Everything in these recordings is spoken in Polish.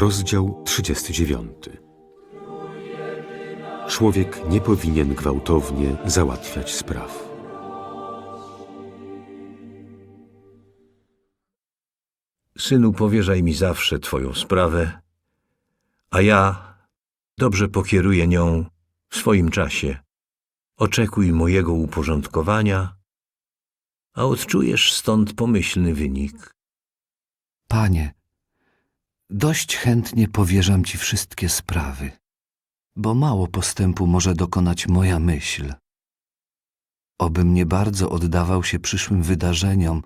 Rozdział 39. Człowiek nie powinien gwałtownie załatwiać spraw. Synu, powierzaj mi zawsze Twoją sprawę, a ja dobrze pokieruję nią w swoim czasie. Oczekuj mojego uporządkowania, a odczujesz stąd pomyślny wynik. Panie, dość chętnie powierzam Ci wszystkie sprawy, bo mało postępu może dokonać moja myśl. Obym nie bardzo oddawał się przyszłym wydarzeniom,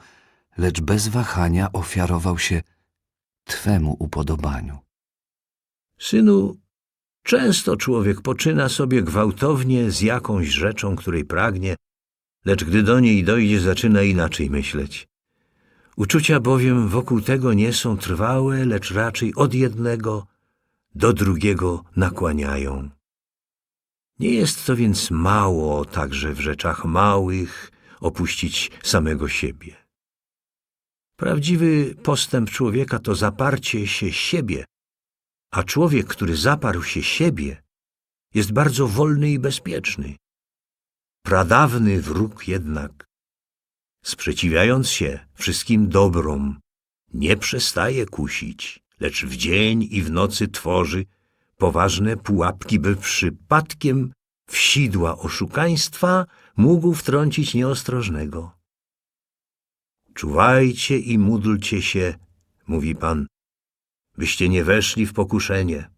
lecz bez wahania ofiarował się Twemu upodobaniu. Synu, często człowiek poczyna sobie gwałtownie z jakąś rzeczą, której pragnie, lecz gdy do niej dojdzie, zaczyna inaczej myśleć. Uczucia bowiem wokół tego nie są trwałe, lecz raczej od jednego do drugiego nakłaniają. Nie jest to więc mało także w rzeczach małych opuścić samego siebie. Prawdziwy postęp człowieka to zaparcie się siebie, a człowiek, który zaparł się siebie, jest bardzo wolny i bezpieczny. Pradawny wróg jednak, sprzeciwiając się wszystkim dobrom, nie przestaje kusić, lecz w dzień i w nocy tworzy poważne pułapki, by przypadkiem w sidła oszukaństwa mógł wtrącić nieostrożnego. Czuwajcie i módlcie się, mówi Pan, byście nie weszli w pokuszenie.